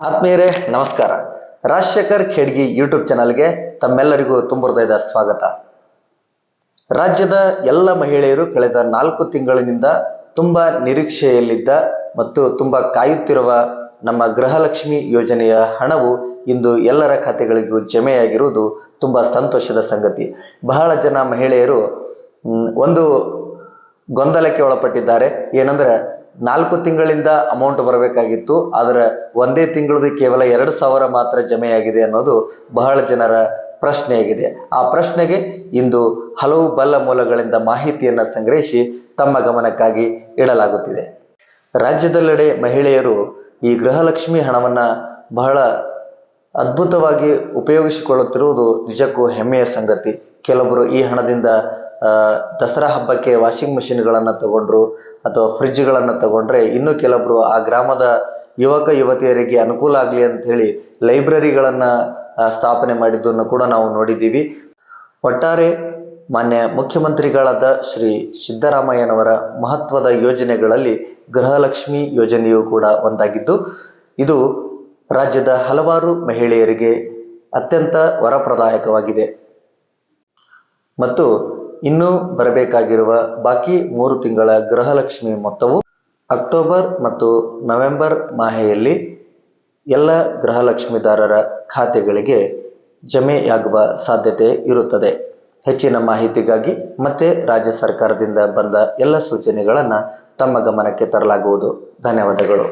ಆತ್ಮೀಯರೇ, ನಮಸ್ಕಾರ. ರಾಜಶೇಖರ್ ಖೇಡ್ಗಿ ಯೂಟ್ಯೂಬ್ ಚಾನಲ್ಗೆ ತಮ್ಮೆಲ್ಲರಿಗೂ ತುಂಬ ಸ್ವಾಗತ. ರಾಜ್ಯದ ಎಲ್ಲ ಮಹಿಳೆಯರು ಕಳೆದ ನಾಲ್ಕು ತಿಂಗಳಿನಿಂದ ತುಂಬಾ ನಿರೀಕ್ಷೆಯಲ್ಲಿದ್ದ ಮತ್ತು ತುಂಬಾ ಕಾಯುತ್ತಿರುವ ನಮ್ಮ ಗೃಹಲಕ್ಷ್ಮಿ ಯೋಜನೆಯ ಹಣವು ಇಂದು ಎಲ್ಲರ ಖಾತೆಗಳಿಗೂ ಜಮೆಯಾಗಿರುವುದು ತುಂಬಾ ಸಂತೋಷದ ಸಂಗತಿ. ಬಹಳ ಜನ ಮಹಿಳೆಯರು ಒಂದು ಗೊಂದಲಕ್ಕೆ ಒಳಪಟ್ಟಿದ್ದಾರೆ. ಏನಂದ್ರೆ ನಾಲ್ಕು ತಿಂಗಳಿಂದ ಅಮೌಂಟ್ ಬರಬೇಕಾಗಿತ್ತು, ಆದರೆ ಒಂದೇ ತಿಂಗಳದು ಕೇವಲ ಎರಡು ಸಾವಿರ ಮಾತ್ರ ಜಮೆಯಾಗಿದೆ ಅನ್ನೋದು ಬಹಳ ಜನರ ಪ್ರಶ್ನೆಯಾಗಿದೆ. ಆ ಪ್ರಶ್ನೆಗೆ ಇಂದು ಹಲವು ಬಲ್ಲ ಮೂಲಗಳಿಂದ ಮಾಹಿತಿಯನ್ನು ಸಂಗ್ರಹಿಸಿ ತಮ್ಮ ಗಮನಕ್ಕಾಗಿ ಇಡಲಾಗುತ್ತಿದೆ. ರಾಜ್ಯದೆಲ್ಲೆಡೆ ಮಹಿಳೆಯರು ಈ ಗೃಹಲಕ್ಷ್ಮಿ ಹಣವನ್ನು ಬಹಳ ಅದ್ಭುತವಾಗಿ ಉಪಯೋಗಿಸಿಕೊಳ್ಳುತ್ತಿರುವುದು ನಿಜಕ್ಕೂ ಹೆಮ್ಮೆಯ ಸಂಗತಿ. ಕೆಲವರು ಈ ಹಣದಿಂದ ದಸರಾ ಹಬ್ಬಕ್ಕೆ ವಾಷಿಂಗ್ ಮಷಿನ್ಗಳನ್ನು ತಗೊಂಡ್ರು ಅಥವಾ ಫ್ರಿಡ್ಜ್ಗಳನ್ನು ತಗೊಂಡ್ರೆ ಇನ್ನು ಕೆಲವೊಬ್ಬರು ಆ ಗ್ರಾಮದ ಯುವಕ, ಯುವತಿಯರಿಗೆ ಅನುಕೂಲ ಆಗಲಿ ಅಂತ ಹೇಳಿ ಲೈಬ್ರರಿಗಳನ್ನು ಸ್ಥಾಪನೆ ಮಾಡಿದ್ದನ್ನು ಕೂಡ ನಾವು ನೋಡಿದ್ದೀವಿ. ಒಟ್ಟಾರೆ ಮಾನ್ಯ ಮುಖ್ಯಮಂತ್ರಿಗಳಾದ ಶ್ರೀ ಸಿದ್ದರಾಮಯ್ಯನವರ ಮಹತ್ವದ ಯೋಜನೆಗಳಲ್ಲಿ ಗೃಹಲಕ್ಷ್ಮಿ ಯೋಜನೆಯು ಕೂಡ ಒಂದಾಗಿದ್ದು, ಇದು ರಾಜ್ಯದ ಹಲವಾರು ಮಹಿಳೆಯರಿಗೆ ಅತ್ಯಂತ ವರಪ್ರದಾಯಕವಾಗಿದೆ. ಮತ್ತು ಇನ್ನೂ ಬರಬೇಕಾಗಿರುವ ಬಾಕಿ ಮೂರು ತಿಂಗಳ ಗೃಹಲಕ್ಷ್ಮಿ ಮೊತ್ತವು ಅಕ್ಟೋಬರ್ ಮತ್ತು ನವೆಂಬರ್ ಮಾಹೆಯಲ್ಲಿ ಎಲ್ಲ ಗೃಹಲಕ್ಷ್ಮಿದಾರರ ಖಾತೆಗಳಿಗೆ ಜಮೆಯಾಗುವ ಸಾಧ್ಯತೆ ಇರುತ್ತದೆ. ಹೆಚ್ಚಿನ ಮಾಹಿತಿಗಾಗಿ ಮತ್ತೆ ರಾಜ್ಯ ಸರ್ಕಾರದಿಂದ ಬಂದ ಎಲ್ಲ ಸೂಚನೆಗಳನ್ನು ತಮ್ಮ ಗಮನಕ್ಕೆ ತರಲಾಗುವುದು. ಧನ್ಯವಾದಗಳು.